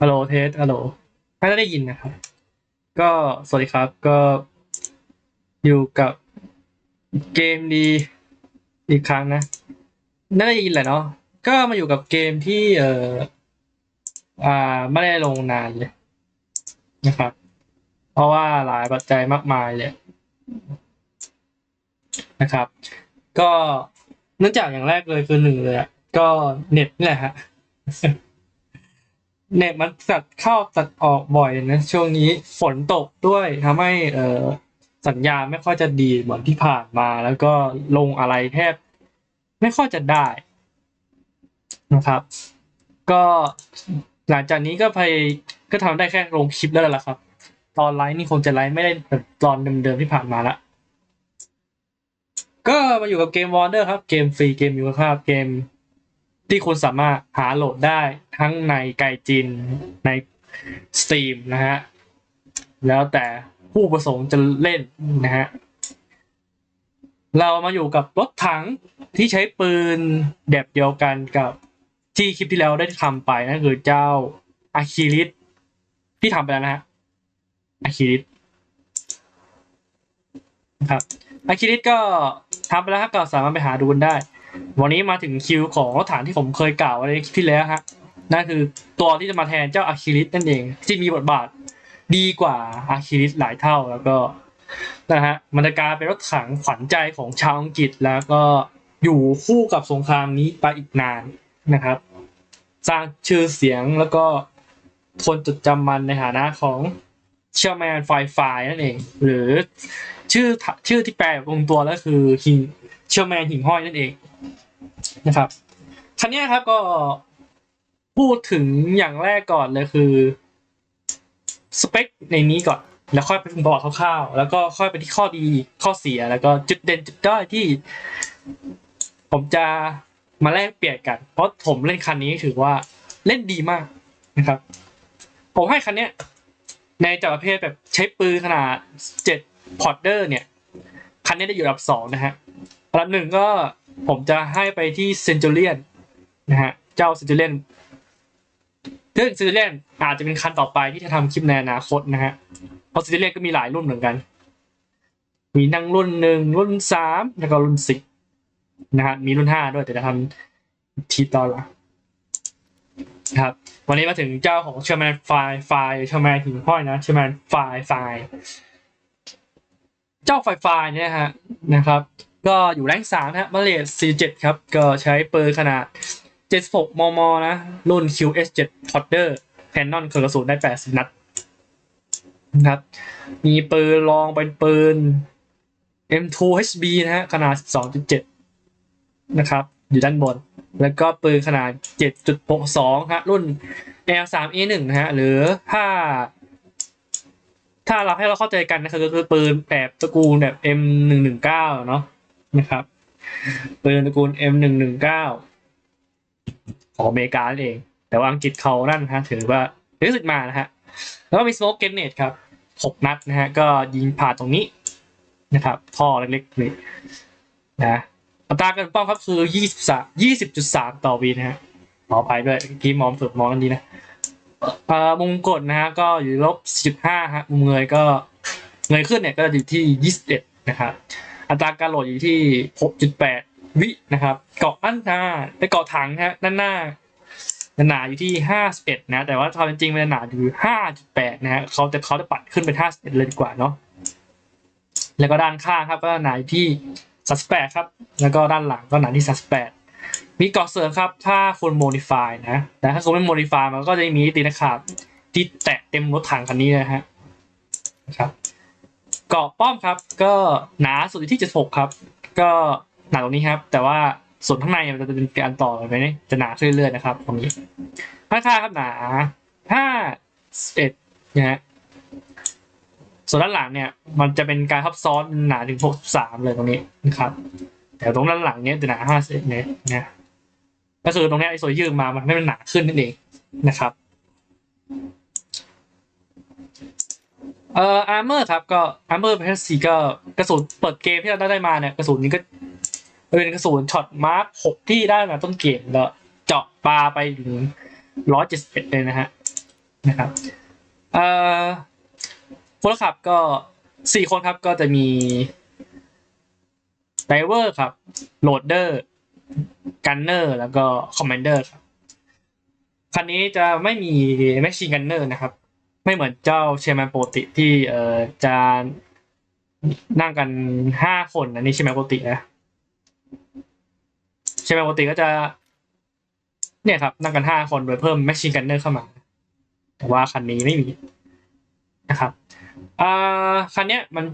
ฮัลโหลเทสฮัลโหลน่าจะได้ยินนะครับ ก็สวัสดีครับก็อยู่กับเกมดีอีกครั้งนะ น่าจะได้ยินแหละเนาะก็มาอยู่กับเกมที่เอ่ออ่าไม่ได้ลงนานเลยนะครับ เพราะว่าหลายปัจจัยมากมายเลยนะครับ ก็เนื่องจากอย่างแรกเลยคือหนึ่งเลยอะก็เน็ตนี่แหละฮะ เน็ตมันตัดเข้าตัดออกบ่อยนะช่วงนี้ฝนตกด้วยทำให้เออสัญญาณไม่ค่อยจะดีเหมือนที่ผ่านมา แล้วก็ลงอะไรแทบไม่ค่อยจะได้นะครับ ก็หลังจากนี้ก็พยก็ทำได้แค่ลงคลิปแล้วแหละครับ ตอนไลฟ์นี่คงจะไลฟ์ไม่ได้แบบตอนเดิมๆที่ผ่านมาละก็มาอยู่กับเกมวอ n เดอร์ครับ เกมฟรีเกมมีคุณภาพเกม ที่คุณสามารถหาโหลดได้ทั้งในไกจินใน Steam นะฮะ แล้วแต่ผู้ประสงค์จะเล่นนะฮะ เรามาอยู่กับรถถังที่ใช้ปืนแบบเดียวกันกับที่คลิปที่แล้วได้ทำไปนั่นคือเจ้าอาคิริสที่ทำไปแล้วนะฮะอาคิริสครับอาคิริสก็ทำไปแล้วครับก็สามารถไปหาดูกันได้ วันนี้มาถึงคิวของรถถังที่ผมเคยกล่าวไว้ในคลิปที่แล้วฮะนั่นคือตัวที่จะมาแทนเจ้าอาคิริสนั่นเองที่มีบทบาทดีกว่าอาคิริสหลายเท่าแล้วก็นะฮะมันจะกลายเป็นรถถังขวัญใจของชาวอังกฤษแล้วก็อยู่คู่กับสงครามนี้ไปอีกนานนะครับ สร้างชื่อเสียงแล้วก็คนจดจำมันในฐานะของเชลแมนไฟไฟนั่นเอง หรือชื่อชื่อที่แปลตรงตัวแล้วคือหิงเชลแมนหิ่งห้อยนั่นเอง นะครับ คันนี้ครับก็พูดถึงอย่างแรกก่อนเลยคือสเปคในนี้ก่อน แล้วค่อยไปถึงประวัติคร่าวๆแล้วก็ค่อยไปที่ข้อดีข้อเสียแล้วก็จุดเด่นจุดด้อยที่ ผมจะมาแลกเปลี่ยนกัน เพราะผมเล่นคันนี้ถือว่าเล่นดีมากนะครับ ผมให้คันเนี้ยในจักรประเภทแบบใช้ปืนขนาด7พอร์เดอร์เนี่ย คันนี้ได้อยู่อันดับสองนะฮะอันดับหนึ่งก็ ผมจะให้ไปที่เซนจูเลียนนะฮะ เจ้าเซนจูเลียนซึ่งเซนจูเลียนอาจจะเป็นคันต่อไปที่จะทำคลิปในอนาคตนะฮะ เพราะเซนจูเลียนก็มีหลายรุ่นเหมือนกัน มีทั้งรุ่นหนึ่งรุ่นสามแล้วก็รุ่นสิบนะฮะ มีรุ่นห้าด้วยแต่จะทำทีตอนหลังนะครับ วันนี้มาถึงเจ้าของเชอร์แมนไฟไฟเชอร์แมนหิ่งห้อยนะเชอร์แมนไฟไฟเจ้าไฟไฟเนี่ยฮะนะครับ ก็อยู่แรงสามนะฮะมาเลส47ครับ ก็ใช้ปืนขนาด76มม นะ รุ่น QS7 Podder แพนนอนเครื่องกระสุนได้80นัดนะครับ มีปืนรองเป็นปืน M2 HB นะฮะ ขนาด 12.7 นะครับ อยู่ด้านบน แล้วก็ปืนขนาด 7.62 ฮะ รุ่น L3A1 นะฮะ หรือถ้า ถ้าเราให้เราเข้าใจกันนะครับก็คือปืนแบบตระกูลแบบ M119 เนาะ นะครับปืนตระกูล M119 ของอเมริกาเอง แต่ว่าอังกฤษเขานั่นฮะถือว่ารู้สึกมานะฮะ แล้วก็มีสโมกเกนเนตครับ6นัดนะฮะ ก็ยิงผ่านตรงนี้นะครับ ท่อเล็กๆนี่นะอัตราการป้องครับคือ23 20.3ต่อวีนะฮะขออภัยด้วยเมื่อกี้มองสุดมองกันดีนะเอ่อมุมกดนะฮะ ก็อยู่ลบ4.5ฮะมุมเงยก็เงยขึ้นเนี่ยก็อยู่ที่21นะครับ อัตราการโหลดอยู่ที่ 6.8 วินะครับ เกาะด้านหน้าไปเกาะถังฮะด้านหน้าหนาอยู่ที่ 51 นะ แต่ว่าความเป็นจริงมันหนาอยู่ 5.8 นะฮะเขาจะเขาจะปัดขึ้นเป็น51 เลยดีกว่าเนาะแล้วก็ด้านข้างครับก็หนาอยู่ที่ 38 ครับ แล้วก็ด้านหลังก็หนาที่ 38 มีเกาะเสริมครับ ถ้าคุณโมดิฟายนะแต่ถ้าคุณไม่โมดิฟายมันก็จะมีตีนะครับที่แตะเต็มรถถังคันนี้นะฮะนะครับ เกาะป้อมครับ ก็หนาสุดอยู่ที่ 76 ครับ ก็หนาตรงนี้ครับ แต่ว่าส่วนข้างในมันจะเป็นการต่อไปนี่จะหนาขึ้นเรื่อยๆนะครับ ตรงนี้ข้าครับหนา51นะฮะส่วนด้านหลังเนี่ย มันจะเป็นการทับซ้อนหนาถึง 63 เลยตรงนี้นะครับ แต่ตรงด้านหลังเนี้ยจะหนา51เนี่ยนะก็คือตรงนี้ไอ้ส่วนยืดมามันไม่เป็นหนาขึ้นนั่นเองนะครับ เอ่ออาร์เมอร์ครับก็อาร์เมอร์เพชสีก็กระสุนเปิดเกมที่เราได้มาเนี่ยกระสุนนี้ก็เป็นกระสุนช็อตมาร์คหกที่ได้มาต้นเกมแล้วเจาะปลาไปถึงร้อยเจ็ดสิบเอ็ดเลยนะฮะนะครับเอ่อพลขับก็สี่คนครับก็จะมีไดเวอร์ครับโหลดเดอร์กันเนอร์แล้วก็คอมมานเดอร์ครับคันนี้จะไม่มีแมชชีนกันเนอร์นะครับ ไม่เหมือนเจ้าเชมแมนปกติที่เอ่อจะนั่งกันห้าคนอันนี้เชมแมนปกตินะเชมแมนปกติก็จะ เนี่ยครับ นั่งกันห้าคนโดยเพิ่มแมชชีนกันเนอร์เข้ามา แต่ว่าคันนี้ไม่มีนะครับอ่าคันเนี้ยมัน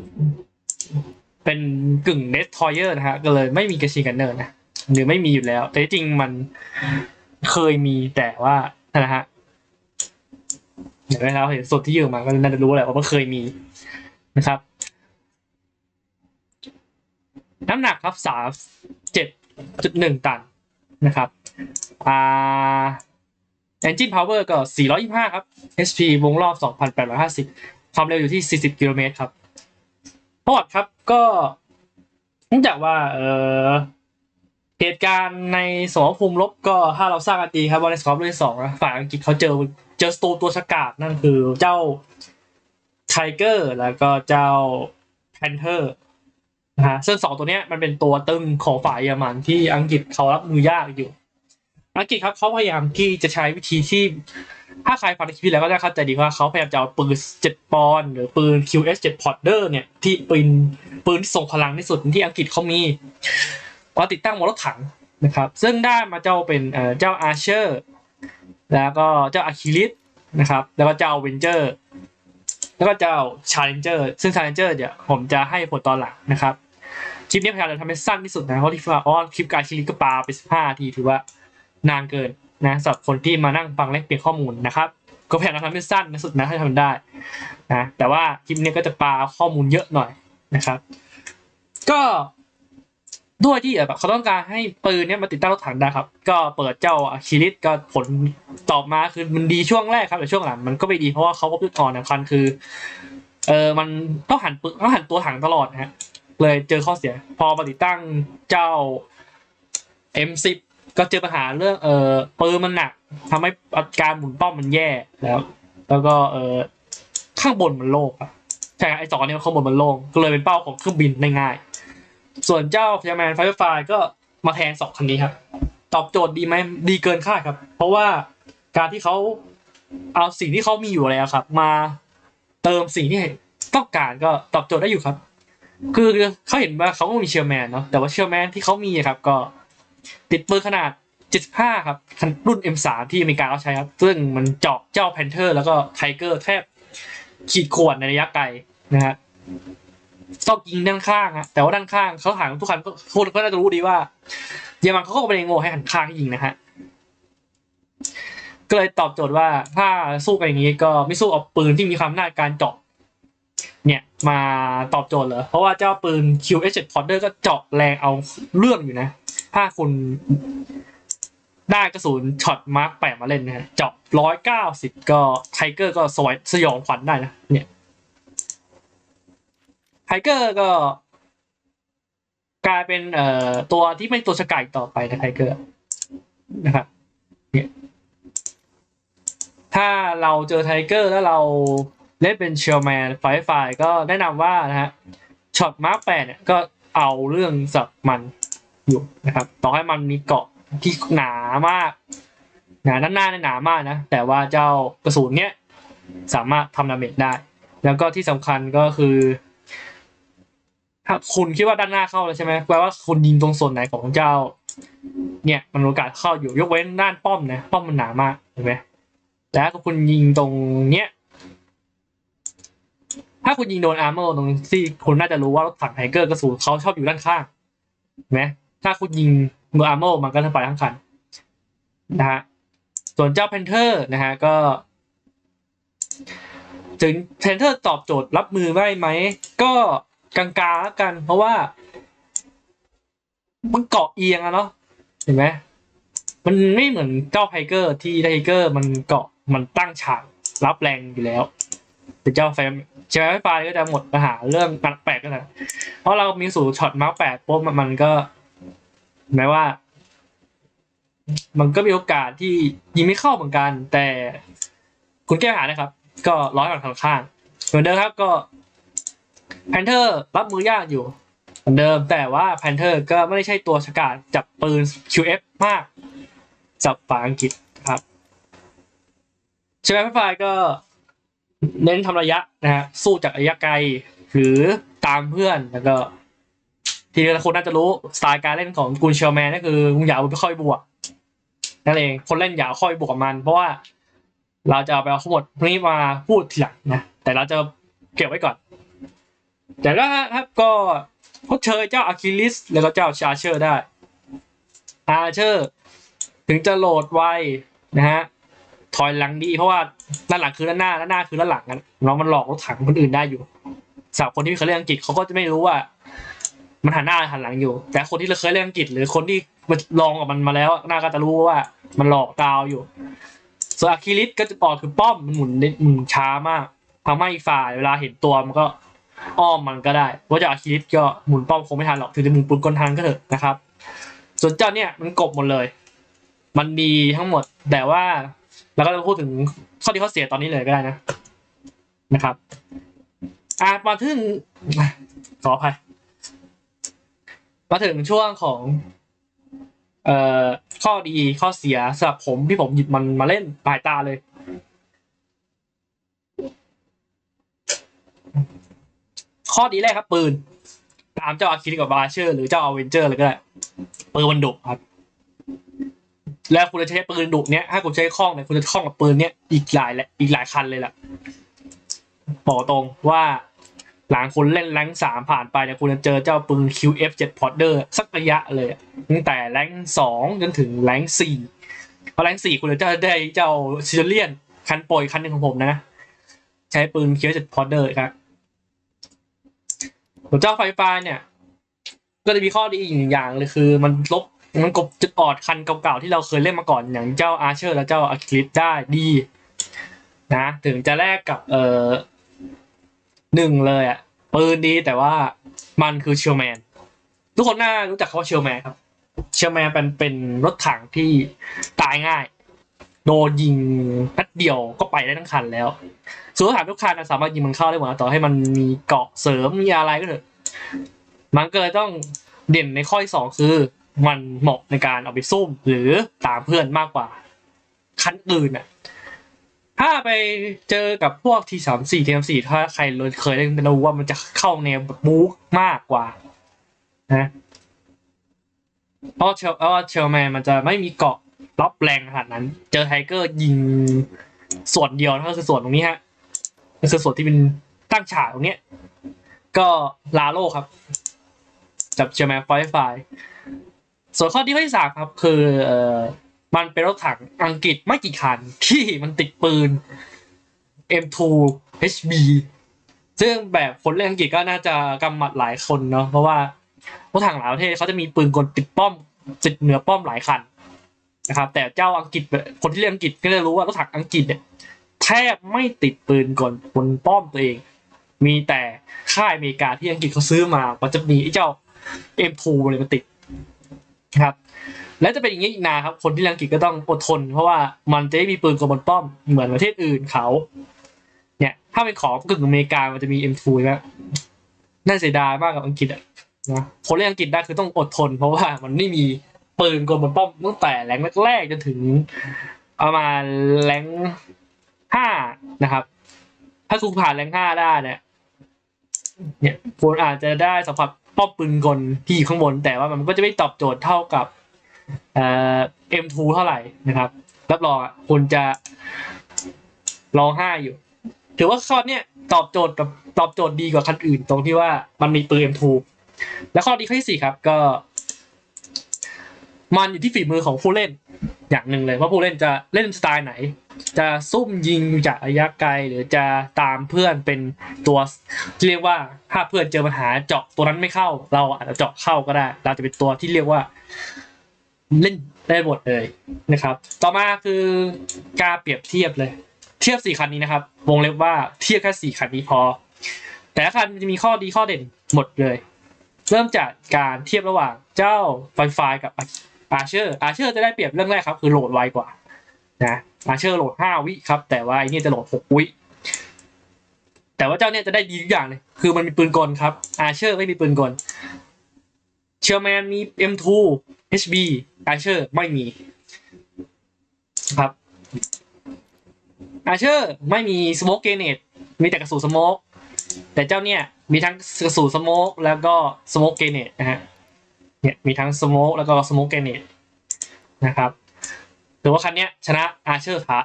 เป็นกึ่งเนสทอยเออร์นะฮะ ก็เลยไม่มีกระชีนกันเนอร์นะหรือไม่มีอยู่แล้ว แต่จริงมันเคยมีแต่ว่านะฮะ เดี๋ยวเราเห็นสดที่ยู่มาก็น่าจะรู้แหละว่ามันเคยมีนะครับ น้ำหนักครับสามเจ็ดจุดหนึ่งตันนะครับอ่า Engine Power ก็ 425 ครับ HP วงรอบ 2,850 ความเร็วอยู่ที่ 40 กิโลเมตรครับพอดครับก็เนื่องจากว่าเออเหตุการณ์ในสมรภูมิลบก็ถ้าเราสร้างกันดีครับว่าในสกอร์เรื่องสองนะฝ่ายอังกฤษเขาเจอ เจอสตูตัวสกัดนั่นคือเจ้าไทเกอร์แล้วก็เจ้าแพนเทอร์นะฮะซึ่งสองตัวเนี้ยมันเป็นตัวตึงของฝ่ายเยอรมันที่อังกฤษเขารับมือยากอยู่ อังกฤษครับเขาพยายามที่จะใช้วิธีที่ถ้าใครฟังในคลิปแล้วก็จะเข้าใจดีว่าเขาพยายามจะเอาปืน7ปอนหรือปืน QS 7 Porter เนี่ยที่ปืนปืนที่ส่งพลังที่สุดที่อังกฤษเขามีมาติดตั้งบนรถถังนะครับ ซึ่งได้มาเจ้าเป็นเอ่อเจ้าอาร์เชอร์ แล้วก็เจ้าอะคิลิสนะครับ แล้วก็เจ้าเวนเจอร์แล้วก็เจ้าชาเลนเจอร์ซึ่งชาเลนเจอร์เนี่ยผมจะให้ผลตอนหลังนะครับคลิปนี้พยายามจะทำให้สั้นที่สุดนะเพราะที่ว่าอ๋อคลิปการคิลิสก็ปาไป15นาทีถือว่านานเกินนะสำหรับคนที่มานั่งฟังแลกเปลี่ยนข้อมูลนะครับก็พยายามทำให้สั้นที่สุดนะถ้าทำได้นะแต่ว่าคลิปนี้ก็จะปาข้อมูลเยอะหน่อยนะครับ ก็ ด้วยที่แบบเขาต้องการให้ปืนเนี้ยมาติดตั้งรถถังได้ครับ ก็เปิดเจ้าอคิลิสก็ผลตอบมาคือมันดีช่วงแรกครับแต่ช่วงหลังมันก็ไม่ดีเพราะว่าเขาพบจุดอ่อนสำคัญคือเออมันต้องหันปืนต้องหันตัวถังตลอดนะฮะเลยเจอข้อเสีย พอมาติดตั้งเจ้า M10 ก็เจอปัญหาเรื่องเออปืนมันหนักทำให้อาการหมุนป้ามันแย่แล้ว แล้วก็เออข้างบนมันโล่งใช่ไอ้สองอันนี้ข้างบนมันโล่งก็เลยเป็นเป้าของเครื่องบินได้ง่าย ส่วนเจ้าพยาแมนไฟไฟก็มาแทนสองคันนี้ครับ ตอบโจทย์ดีไหมดีเกินคาดครับ เพราะว่าการที่เขาเอาสิ่งที่เขามีอยู่แล้วครับ มาเติมสิ่งที่ต้องการก็ตอบโจทย์ได้อยู่ครับ คือเขาเห็นว่าเขาก็มีเชลแมนเนาะแต่ว่าเชลแมนที่เขามีครับ ก็ติดปืนขนาด 75 ครับรุ่น M3 ที่อเมริกาเขาใช้ครับ ซึ่งมันเจาะเจ้าแพนเทอร์แล้วก็ไทเกอร์แทบขีดข่วนในระยะไกลนะฮะ ต้องยิงด้านข้างฮะแต่ว่าด้านข้างเขาถามทุกคันก็คนก็น่าจะรู้ดีว่าเยอรมันเขาก็เป็นโง่ให้หันข้างยิงนะฮะก็เลยตอบโจทย์ว่าถ้าสู้กันอย่างนี้ก็ไม่สู้เอาปืนที่มีความน่าการเจาะเนี่ยมาตอบโจทย์เหรอเพราะว่าเจ้าปืน QS7 Porter ก็เจาะแรงเอาเรื่องอยู่นะ ถ้าคุณได้กระสุนช็อตมาร์กแปดมาเล่นนะฮะเจาะร้อยเก้าสิบก็ไทเกอร์ก็สวยสยองขวัญได้นะเนี่ย ไทเกอร์ก็ กลายเป็นเอ่อตัวที่ไม่ตัวสกายต่อไปนะไทเกอร์นะครับเนี่ยถ้าเราเจอไทเกอร์แล้วเราเล่นเป็นเชลแมนไฟไฟก็แนะนำว่านะฮะช็อตมาร์กแปดเนี่ยก็เอาเรื่องสับมันอยู่นะครับ ต่อให้มันมีเกาะที่หนามาก หนาด้านหน้าเนี่ยหนามากนะ แต่ว่าเจ้ากระสุนเนี้ยสามารถทำดาเมจได้ แล้วก็ที่สำคัญก็คือ ถ้าคุณคิดว่าด้านหน้าเข้าแล้วใช่ไหมแปลว่าคุณยิงตรงส่วนไหนของเจ้า เนี่ยมันโอกาสเข้าอยู่ยกเว้นด้านป้อมนะป้อมมันหนามากเห็นไหมแต่ถ้าคุณยิงตรงเนี้ยถ้าคุณยิงโดนอาร์เมอร์ตรงที่คุณน่าจะรู้ว่ารถถังไทเกอร์กระสุนเขาชอบอยู่ด้านข้างเห็นไหมถ้าคุณยิงมืออาร์เมอร์มันก็จะไปทั้งคันนะฮะส่วนเจ้าเพนเทอร์นะฮะก็ถึงเพนเทอร์ตอบโจทย์รับมือได้ไหมก็ กลางๆแล้วกัน เพราะว่า มันเกาะเอียงอะเนาะเห็นไหมมันไม่เหมือนเจ้าไทเกอร์ที่ไทเกอร์มันเกาะมันตั้งฉากรับแรงอยู่แล้วแต่เจ้าแฟมใช่ไหมไฟก็จะหมดปัญหาเรื่องแปลกๆกันนะเพราะเรามีสูตรช็อตมาร์กแปดปุ๊บมันก็แม้ว่า มันก็มีโอกาสที่ยิงไม่เข้าเหมือนกัน แต่คุณแก้ปัญหานะครับ ก็ร้อยฝั่งทางข้างเหมือนเดิมครับก็ แพนเทอร์รับมือยากอยู่เหมือนเดิมแต่ว่าแพนเทอร์ก็ไม่ได้ใช่ตัวฉกาจจับปืน QF มากจับฝั่งอังกฤษครับใช่ไหมพี่ฝ่ายก็เน้นทำระยะนะฮะสู้จากระยะไกลหรือตามเพื่อนแล้วก็ ที่หลายคนน่าจะรู้สไตล์การเล่นของกุนเชลแมนก็คือมึงอย่าไปค่อยบวกนั่นเองคนเล่นอย่าค่อยบวกกับมัน เพราะว่าเราจะเอาไปเอาข้อมูลพวกนี้มาพูดทีหลังนะแต่เราจะเก็บไว้ก่อน แต่ก็ครับก็ทดเชยเจ้าอะคิลิส แล้วก็เจ้าชาเชอร์ได้อาเชอร์ ถึงจะโหลดไวนะฮะถอยหลังดีเพราะว่าด้านหลังคือด้านหน้าด้านหน้าคือด้านหลังกันน้องมันหลอกรถถังคนอื่นได้อยู่สำหรับคนที่ไม่เคยเล่นอังกฤษเขาก็จะไม่รู้ว่า มันหันหน้าหันหลังอยู่ แต่คนที่เคยเล่นอังกฤษ หรือคนที่มาลองกับมันมาแล้วหน่าก็จะรู้ว่ามันหลอกดาวอยู่ส่วนอะคิลิสก็จะออกคือป้อมมันหมุนหมุนช้ามากทำให้ฝ่ายเวลาเห็นตัวมันก็ อ้อมมันก็ได้ว่าจะอะคิลิสก็หมุนป้อมคงไม่ทันหรอกถึงจะหมุนปืนกลทันก็เถอะนะครับ ส่วนเจ้าเนี่ยมันกบหมดเลย มันดีทั้งหมดแต่ว่าเราก็จะพูดถึงข้อดีข้อเสียตอนนี้เลยก็ได้นะนะครับอะมาถึงขออภัยมาถึงช่วงของเอ่อข้อดีข้อเสียสำหรับผมที่ผมหยิบมันมาเล่นปลายตาเลย ข้อดีแรกครับปืน ตามเจ้าอาคิริกับบาเชอร์หรือเจ้าอเวนเจอร์เลยก็ได้ปืนมันดุครับ แล้วคุณจะใช้ปืนดุเนี้ยถ้าคุณใช้คล่องเนี่ยคุณจะคล่องกับปืนเนี้ยอีกหลายและอีกหลายคันเลยล่ะบอกตรงว่าหลังคุณเล่นแรงสามผ่านไปเนี่ยคุณจะเจอเจ้าปืน QF7 Porter สักระยะเลยตั้งแต่แรงสองจนถึงแรงสี่พอแรงสี่คุณจะได้เจ้าซิเลียนคันโปรยคันหนึ่งของผมนะ ใช้ปืน QF7 Porter ครับ ส่วเจ้าไฟฟ้าเนี่ย ก็จะมีข้อดีอีกหนึ่งอย่างเลยคือ มันลบมันกบจุดอ่อนคันเก่าๆที่เราเคยเล่นมาก่อนอย่างเจ้าอาร์เชอร์ และเจ้าอะคลิปได้ดีนะถึงจะแลกกับเออหนึ่งเลยอะปืนดีแต่ว่ามันคือเชลแมน ทุกคนน่ารู้จักเขาว่าเชลแมนครับ เชลแมนเป็นเป็นรถถังที่ตายง่าย โดนยิงนัดเดียวก็ไปได้ทั้งคันแล้วส่วนรถถังทุกคันสามารถยิงมันเข้าได้หมดนะต่อให้มันมีเกาะเสริมมีอะไรก็เถอะมันก็เลยต้องเด่นในข้อที่สองคือ มันเหมาะในการเอาไปซุ่มหรือตามเพื่อนมากกว่า คันอื่นอะถ้าไปเจอกับพวกทีสามสี่ทีสามสี่ถ้าใครเคยเล่นจะรู้ว่ามันจะเข้าแนวแบบบู๊มากกว่านะเพราะเชลเพราะเชลแมนมันจะไม่มีเกาะ รับแรงขนาดนั้น เจอไทเกอร์ยิงส่วนเดียวก็คือส่วนตรงนี้ฮะก็คือส่วนที่เป็นตั้งฉากตรงนี้ก็ลาโลครับ จับเชลแมไฟไฟส่วนข้อที่ข้อที่สามครับ คือเออมันเป็นรถถังอังกฤษไม่กี่คันที่มันติดปืน M2 HB ซึ่งแบบคนเล่นอังกฤษก็น่าจะกำหมัดหลายคนเนาะเพราะว่ารถถังหลายประเทศเขาจะมีปืนกลติดป้อมติดเหนือป้อมหลายคัน นะครับ แต่เจ้าอังกฤษคนที่เล่นอังกฤษก็จะรู้ว่ารถถังอังกฤษเนี่ยแทบไม่ติดปืนกลบนป้อมตัวเอง มีแต่ค่ายอเมริกาที่อังกฤษเขาซื้อมาก็จะมีไอ้เจ้า M2 เลยมาติดนะครับ และจะเป็นอย่างนี้อีกนานครับ คนที่เล่นอังกฤษก็ต้องอดทน เพราะว่ามันจะไม่มีปืนกลบนป้อมเหมือนประเทศอื่นเขาเนี่ยถ้าเป็นของกึ่งอเมริกามันจะมี M2 แล้วน่าเสียดายมากกับอังกฤษอะนะคนเล่นอังกฤษได้คือต้องอดทน เพราะว่ามันไม่มี ปืนกลบนป้อมตั้งแต่แรงแรกๆจนถึงประมาณแรงห้านะครับ ถ้าคุณผ่านแรงห้าได้เนี่ยเนี่ยคุณอาจจะได้สัมผัสป้อมปืนกลที่อยู่ข้างบน แต่ว่ามันก็จะไม่ตอบโจทย์เท่ากับเอ่อ M2 เท่าไหร่นะครับรับรองคุณจะร้องไห้อยู่ ถือว่าข้อเนี้ยตอบโจทย์แบบตอบโจทย์ดีกว่าคันอื่นตรงที่ว่ามันมีปืน M2 และข้อดีข้อที่สี่ครับก็ มันอยู่ที่ฝีมือของผู้เล่น อย่างหนึ่งเลยว่าผู้เล่นจะเล่นสไตล์ไหน จะซุ่มยิงจากระยะไกลหรือจะตามเพื่อนเป็นตัวที่เรียกว่าถ้าเพื่อนเจอปัญหาเจาะตัวนั้นไม่เข้า เราอาจจะเจาะเข้าก็ได้ เราจะเป็นตัวที่เรียกว่าเล่นได้หมดเลยนะครับ ต่อมาคือการเปรียบเทียบเลย เทียบสี่คันนี้นะครับ วงเล็บว่าเทียบแค่สี่คันนี้พอ แต่ละคันมันจะมีข้อดีข้อเด่นหมดเลย เริ่มจากการเทียบระหว่างเจ้าไฟไฟกับ อาเชอร์อาเชอร์จะได้เปรียบเรื่องแรกครับ คือโหลดไวกว่านะอาเชอร์โหลดห้าวิครับ แต่ว่าไอ้นี่จะโหลดหกวิแต่ว่าเจ้าเนี่ยจะได้ดีทุกอย่างเลย คือมันมีปืนกลครับ อาเชอร์ไม่มีปืนกล เชอร์แมนมี M2 HB อาเชอร์ไม่มีครับ อาเชอร์ไม่มีสโมกเกเนตมีแต่กระสุนสโมกแต่เจ้าเนี่ยมีทั้งกระสุนสโมกแล้วก็สโมกเกเนตนะฮะ เนี่ยมีทั้งสโมกแล้วก็สโมกเกเนตนะครับถือว่าคันนี้ชนะอาเชอร์ขา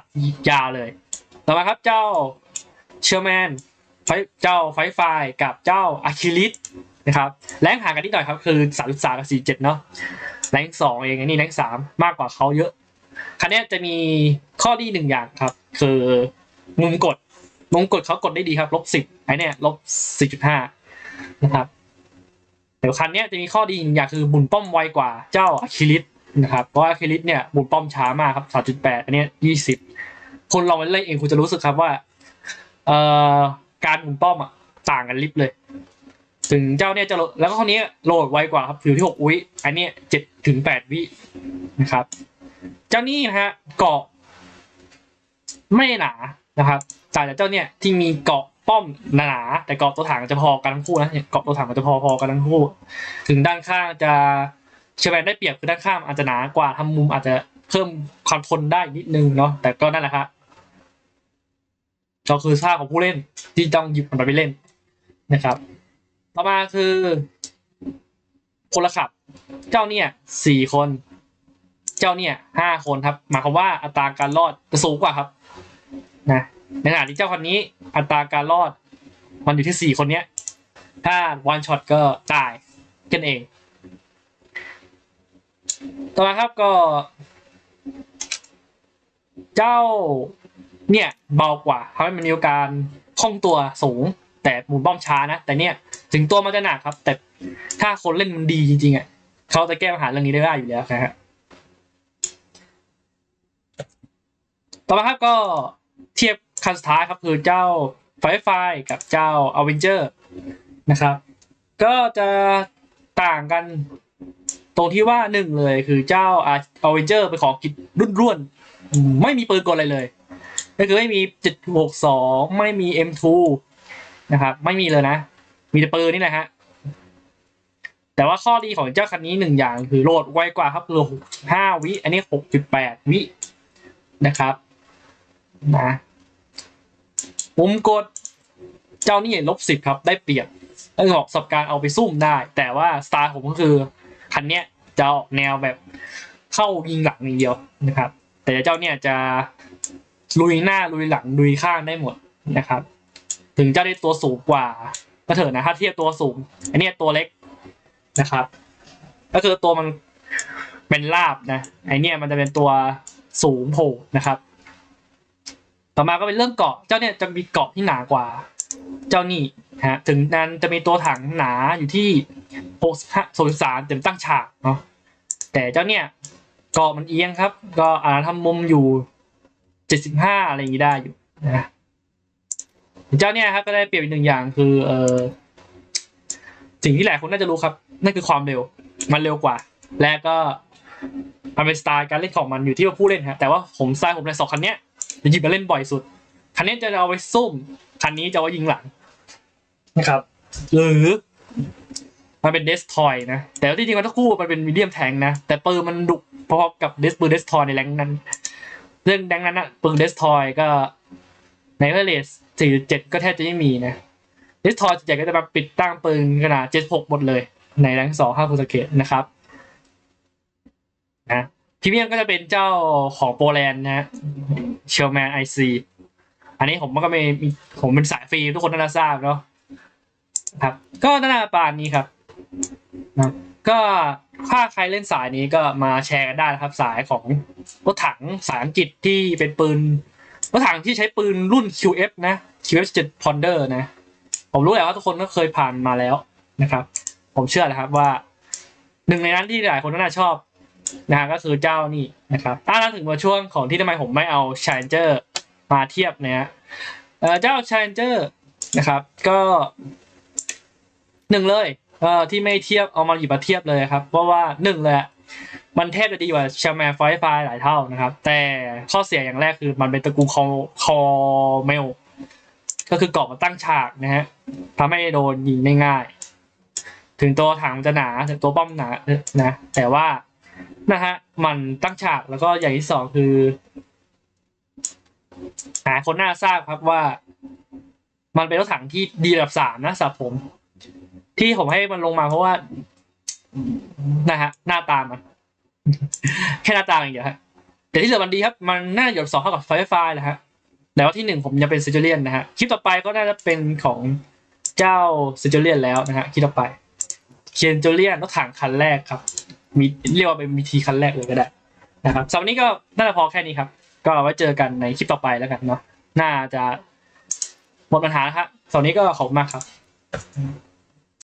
ยาวเลย ต่อมาครับเจ้าเชอร์แมนไฟเจ้าไฟไฟกับเจ้าอะคิลิสนะครับแรงห่างกันนิดหน่อยครับคือสามสามกับสี่เจ็ดเนาะแรงสองเองอันนี้แรงสามมากกว่าเขาเยอะ คันนี้จะมีข้อดีหนึ่งอย่างครับ คือมุมกดมุมกดเขากดได้ดีครับลบสิบไอเนี้ยลบสี่จุดห้านะครับ เดี๋ยวคันนี้จะมีข้อดีอย่างคือหมุนป้อมไวกว่าเจ้าอะคิลิสนะครับเพราะอะคิลิสเนี่ยหมุนป้อมช้ามากครับสามจุดแปดอันนี้ยี่สิบคนลองไปเล่นเองคุณจะรู้สึกครับว่าเอ่อการหมุนป้อมอะต่างกันลิบเลย ถึงเจ้าเนี่ยจะโหลดแล้วก็ข้อนี้โหลดไวกว่าครับอยู่ที่หกวิอันนี้เจ็ดถึงแปดวินะครับ เจ้านี่นะฮะเกาะไม่หนานะครับแต่เจ้าเนี่ยที่มีเกาะ ป้อมหนาแต่เกาะตัวถังจะพอกันทั้งคู่นะเนี่ยเกาะตัวถังมันจะพอๆกันทั้งคู่ ถึงด้านข้างจะเชฟแวนได้เปรียบคือด้านข้างอาจจะหนากว่าทำมุมอาจจะเพิ่มความทนได้นิดนึงเนาะแต่ก็นั่นแหละครับก็คือท่าของผู้เล่นที่ต้องหยิบมันไปเล่นนะครับ ต่อมาคือพลขับ เจ้าเนี่ยสี่คน เจ้าเนี่ยห้าคนครับ หมายความว่าอัตราการรอดจะสูงกว่าครับ นะ ในขณะที่เจ้าคนนี้อัตราการรอด มันอยู่ที่สี่คนเนี้ย ถ้าวันช็อตก็ตายกันเอง ต่อมาครับก็ เจ้าเนี่ยเบากว่าทำให้มันมีการคล่องตัวสูง แต่หมุนป้อมช้านะ แต่เนี่ยถึงตัวมันจะหนักครับ แต่ถ้าคนเล่นมันดีจริงๆอะเขาจะแก้ปัญหาเรื่องนี้ได้อยู่แล้วนะฮะต่อมาครับก็เทียบ คันสุดท้ายครับคือเจ้าไฟไฟกับเจ้าอเวนเจอร์นะครับ ก็จะต่างกันตรงที่ว่าหนึ่งเลยคือเจ้าอเวนเจอร์ไปของกิจรุ่นร่วนๆไม่มีปืนกลอะไรเลย ก็คือไม่มีจ็ดหกสองไม่มี M2 นะครับ ไม่มีเลยนะ มีแต่ปืนนี่แหละฮะแต่ว่าข้อดีของเจ้าคันนี้หนึ่งอย่างคือโหลดไวกว่าครับคือห้าวิ อันนี้หกจุดแปดวินะครับนะ มุมกดเจ้านี่ลบสิบครับได้เปรียบเรื่องของประสบการเอาไปซุ่มได้ แต่ว่าสไตล์ผมก็คือคันเนี้ยจะออกแนวแบบเข้ายิงหลังอย่างเดียวนะครับ แต่เจ้าเนี่ยจะลุยหน้าลุยหลังลุยข้างได้หมดนะครับ ถึงจะได้ตัวสูงกว่าก็เถอะนะถ้าเทียบตัวสูง อันเนี้ยตัวเล็กนะครับ ก็คือตัวมันเป็นลาบนะไอเนี้ยมันจะเป็นตัวสูงโผล่นะครับ ต่อมาก็เป็นเรื่องเกาะ เจ้าเนี่ยจะมีเกาะที่หนากว่า เจ้านี่ฮะ ถึงนั้นจะมีตัวถังหนาอยู่ที่6 3เต็มตั้งฉากเนาะ แต่เจ้าเนี่ยเกาะมันเอียงครับ ก็อาจทำมุมอยู่75อะไรอย่างนี้ได้อยู่นะเจ้าเนี่ยครับก็ได้เปรียบอีกหนึ่งอย่างคือเออสิ่งที่หลายคนน่าจะรู้ครับ นั่นคือความเร็ว มันเร็วกว่า และก็มันเป็นสไตล์การเล่นของมันอยู่ที่ว่าผู้เล่นฮะแต่ว่าผมสไตล์ผมในสองคันเนี้ย หยิบมาเล่นบ่อยสุด คันนี้จะเอาไว้ซุ่ม คันนี้จะเอาไว้ยิงหลังนะครับ หรือมันเป็นเดสทอยนะ แต่ว่าที่จริงมันทั้งคู่มันเป็นมีเดียมแทงนะ แต่ปืนมันดุพอๆกับเดสปืนเดสทอยในแรงนั้น เรื่องแดงนั้นอะปืนเดสทอยก็ในเวเลสสี่เจ็ดก็แทบจะไม่มีนะเดสทอยส่วนใหญ่ก็จะมาปิดตั้งปืนขนาดเจ็ดหกหมดเลย ในแรงสองห้าคูสเกตนะครับนะ พรีเมียมก็จะเป็นเจ้าของโปแลนด์นะฮะเชลแมนไอซีอันนี้ผมก็ไม่มีผมเป็นสายฟรีทุกคนน่าจะทราบเนาะครับ ก็น่าปานนี้ครับนะก็ถ้าใครเล่นสายนี้ก็มาแชร์กันได้นะครับ สายของรถถังสายอังกฤษที่เป็นปืนรถถังที่ใช้ปืนรุ่น QF นะ QF 7 Ponder นะ ผมรู้แหละว่าทุกคนก็เคยผ่านมาแล้วนะครับ ผมเชื่อนะครับว่า หนึ่งในนั้นที่หลายคนน่าชอบ นะฮะก็คือเจ้านี่นะครับถ้าเราถึงมาช่วงของที่ทำไมผมไม่เอา Challenger มาเทียบนะฮะเอ่อเจ้า Challenger นะครับ ก็หนึ่งเลยเอ่อที่ไม่เทียบเอามาหยิบมาเทียบเลยครับ เพราะว่าหนึ่งเลยมันแทบจะดีกว่าแชาแมร์ไฟไฟหลายเท่านะครับ แต่ข้อเสียอย่างแรกคือมันเป็นตระกูลคอคอเมล ก็คือเกาะมันตั้งฉากนะฮะทำให้โดนยิงได้ง่าย ถึงตัวถังมันจะหนาถึงตัวป้อมหนานะ แต่ว่า นะฮะ มันตั้งฉากแล้วก็อย่างที่สองคือ หาคนน่าทราบครับว่า มันเป็นรถถังที่ดีระดับสามนะสับผม ที่ผมให้มันลงมาเพราะว่า นะฮะ หน้าตามัน แค่หน้าตาอย่างเดียวฮะแต่ที่เหลือมันดีครับ มันน่าหยดสองเท่ากับไฟฟแหละฮะแต่ว่าที่หนึ่งผมยังเป็นซิจเลียนนะฮะคลิปต่อไปก็น่าจะเป็นของเจ้าซิจเลียนแล้วนะฮะคลิปต่อไปเคียนจูเลียนรถถังคันแรกครับ มีเรียกว่าเป็นวิธีขั้นแรกเลยก็ได้นะครับสำหรับวันนี้ก็น่าจะพอแค่นี้ครับ ก็ไว้เจอกันในคลิปต่อไปแล้วกันเนาะน่าจะหมดปัญหาครับสำหรับวันนี้ก็ขอบคุณมากครับ